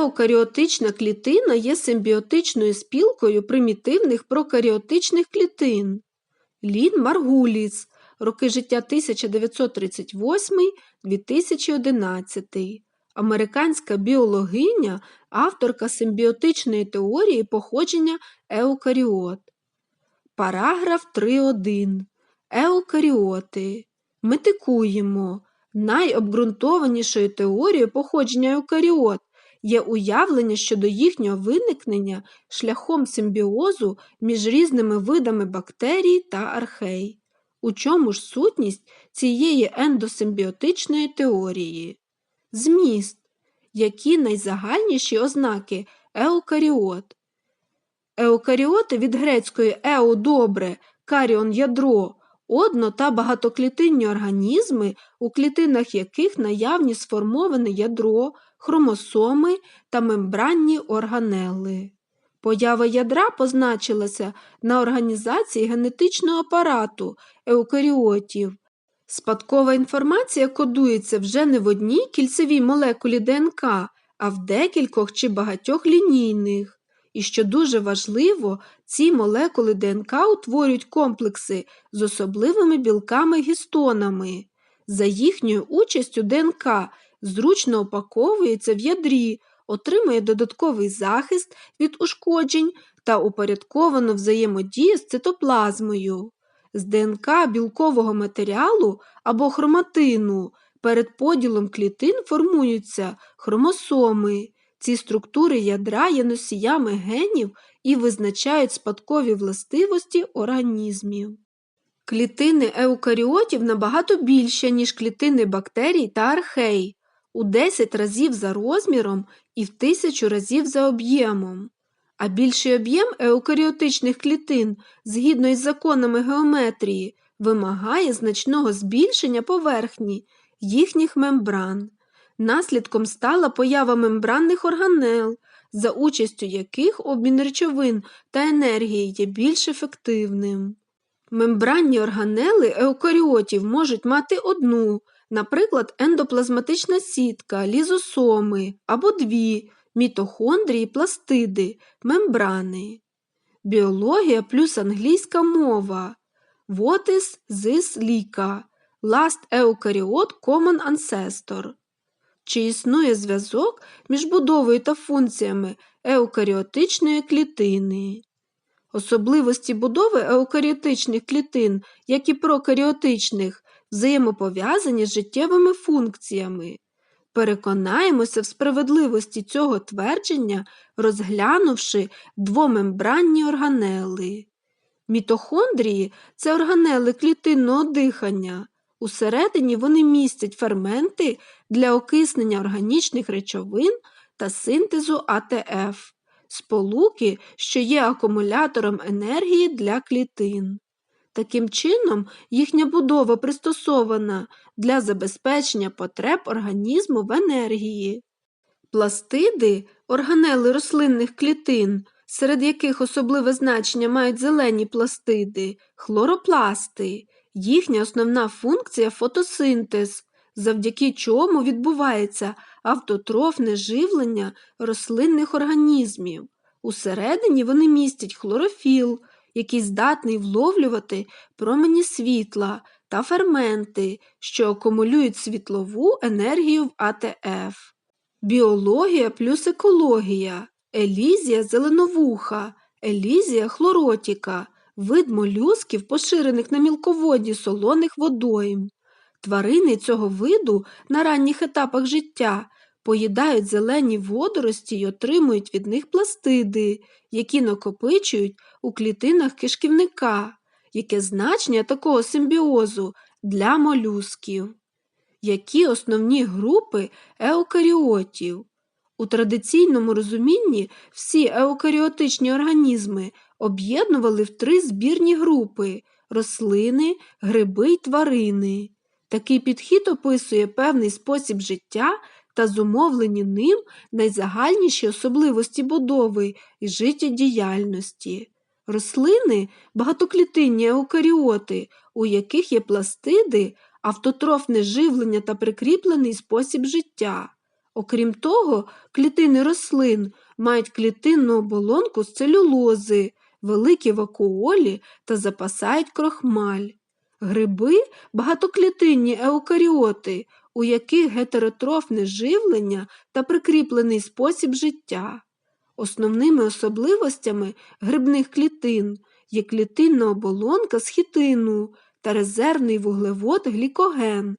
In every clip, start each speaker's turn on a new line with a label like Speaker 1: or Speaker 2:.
Speaker 1: Еукаріотична клітина є симбіотичною спілкою примітивних прокаріотичних клітин. Лін Маргуліс, роки життя 1938-2011, американська біологиня, авторка симбіотичної теорії походження еукаріот. Параграф 3.1. Еукаріоти. Метикуємо. Найобґрунтованішою теорією походження еукаріот є уявлення щодо їхнього виникнення шляхом симбіозу між різними видами бактерій та архей. У чому ж сутність цієї ендосимбіотичної теорії? Зміст. Які найзагальніші ознаки еукаріот? Еукаріоти від грецької еу добре, каріон ядро, одно та багатоклітинні організми, у клітинах яких наявні сформоване ядро, хромосоми та мембранні органели. Поява ядра позначилася на організації генетичного апарату еукаріотів. Спадкова інформація кодується вже не в одній кільцевій молекулі ДНК, а в декількох чи багатьох лінійних. І що дуже важливо, ці молекули ДНК утворюють комплекси з особливими білками-гістонами. За їхньою участю ДНК зручно опаковується в ядрі, отримує додатковий захист від ушкоджень та упорядковано взаємодіє з цитоплазмою. З ДНК білкового матеріалу або хроматину перед поділом клітин формуються хромосоми. Ці структури ядра є носіями генів і визначають спадкові властивості організмів. Клітини еукаріотів набагато більші, ніж клітини бактерій та архей, у 10 разів за розміром і в тисячу разів за об'ємом. А більший об'єм еукаріотичних клітин, згідно із законами геометрії, вимагає значного збільшення поверхні їхніх мембран. Наслідком стала поява мембранних органел, за участю яких обмін речовин та енергії є більш ефективним. Мембранні органели еукаріотів можуть мати одну, наприклад, ендоплазматична сітка, лізосоми або дві мітохондрії, пластиди, мембрани. Біологія плюс англійська мова. What is this lika? Last eukaryote common ancestor. Чи існує зв'язок між будовою та функціями еукаріотичної клітини? Особливості будови еукаріотичних клітин, як і прокаріотичних, взаємопов'язані з життєвими функціями. Переконаємося в справедливості цього твердження, розглянувши двомембранні органели. Мітохондрії це органели клітинного дихання. Усередині вони містять ферменти для окиснення органічних речовин та синтезу АТФ, сполуки, що є акумулятором енергії для клітин. Таким чином, їхня будова пристосована для забезпечення потреб організму в енергії. Пластиди органели рослинних клітин, серед яких особливе значення мають зелені пластиди, хлоропласти. Їхня основна функція фотосинтез, завдяки чому відбувається автотрофне живлення рослинних організмів. Усередині вони містять хлорофіл, який здатний вловлювати промені світла та ферменти, що акумулюють світлову енергію в АТФ. Біологія плюс екологія, елізія зеленовуха, елізія хлоротіка, вид молюсків, поширених на мілководді солоних водойм. Тварини цього виду на ранніх етапах життя поїдають зелені водорості й отримують від них пластиди, які накопичують у клітинах кишківника, яке значення такого симбіозу для молюсків. Які основні групи еукаріотів? У традиційному розумінні всі еукаріотичні організми об'єднували в три збірні групи рослини, гриби й тварини. Такий підхід описує певний спосіб життя та зумовлені ним найзагальніші особливості будови і життєдіяльності. Рослини багатоклітинні еукаріоти, у яких є пластиди, автотрофне живлення та прикріплений спосіб життя, Окрім того, клітини рослин мають клітинну оболонку з целюлози, великі вакуолі та запасають крохмаль. Гриби багатоклітинні еукаріоти, у яких гетеротрофне живлення та прикріплений спосіб життя. Основними особливостями грибних клітин є клітинна оболонка з хітину та резервний вуглевод глікоген.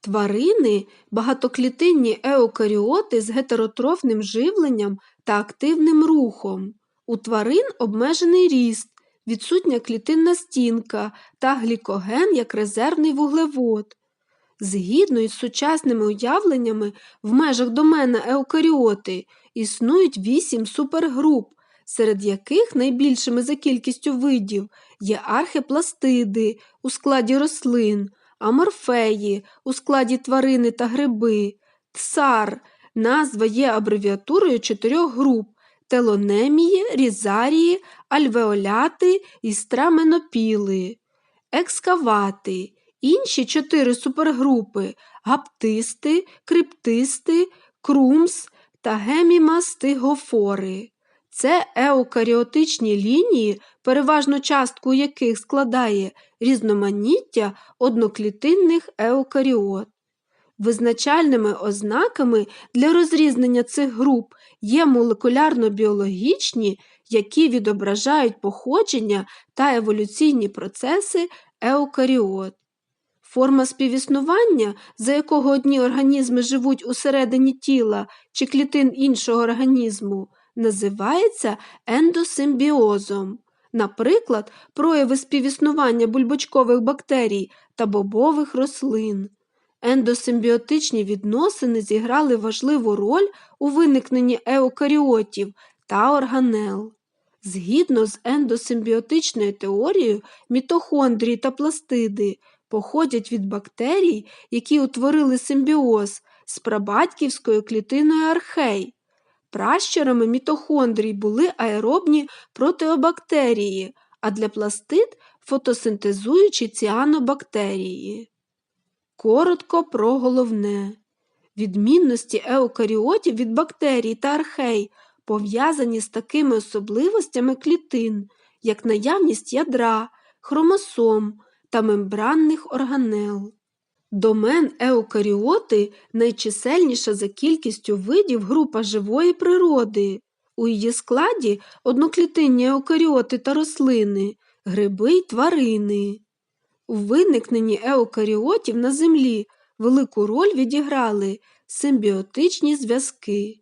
Speaker 1: Тварини багатоклітинні еукаріоти з гетеротрофним живленням та активним рухом. У тварин обмежений ріст, відсутня клітинна стінка та глікоген як резервний вуглевод. Згідно із сучасними уявленнями, в межах домена еукаріоти існують вісім супергруп, серед яких найбільшими за кількістю видів є архепластиди у складі рослин, аморфеї у складі тварини та гриби, тсар. Назва є абревіатурою чотирьох груп телонемії, різарії, альвеоляти і страменопіли, екскавати. Інші чотири супергрупи гаптисти, криптисти, крумс та гемімастигофори. Це еукаріотичні лінії, переважну частку яких складає різноманіття одноклітинних еукаріот. Визначальними ознаками для розрізнення цих груп є молекулярно-біологічні, які відображають походження та еволюційні процеси еукаріот. Форма співіснування, за якого одні організми живуть усередині тіла чи клітин іншого організму, називається ендосимбіозом. Наприклад, прояви співіснування бульбочкових бактерій та бобових рослин. Ендосимбіотичні відносини зіграли важливу роль у виникненні еукаріотів та органел. Згідно з ендосимбіотичною теорією, мітохондрії та пластиди походять від бактерій, які утворили симбіоз з прабатьківською клітиною архей. Пращурами мітохондрій були аеробні протеобактерії, а для пластид фотосинтезуючі ціанобактерії. Коротко про головне. Відмінності еукаріотів від бактерій та архей пов'язані з такими особливостями клітин, як наявність ядра, хромосом та мембранних органел. Домен еукаріоти найчисельніша за кількістю видів група живої природи. У її складі одноклітинні еукаріоти та рослини, гриби й тварини. У виникненні еукаріотів на землі велику роль відіграли симбіотичні зв'язки.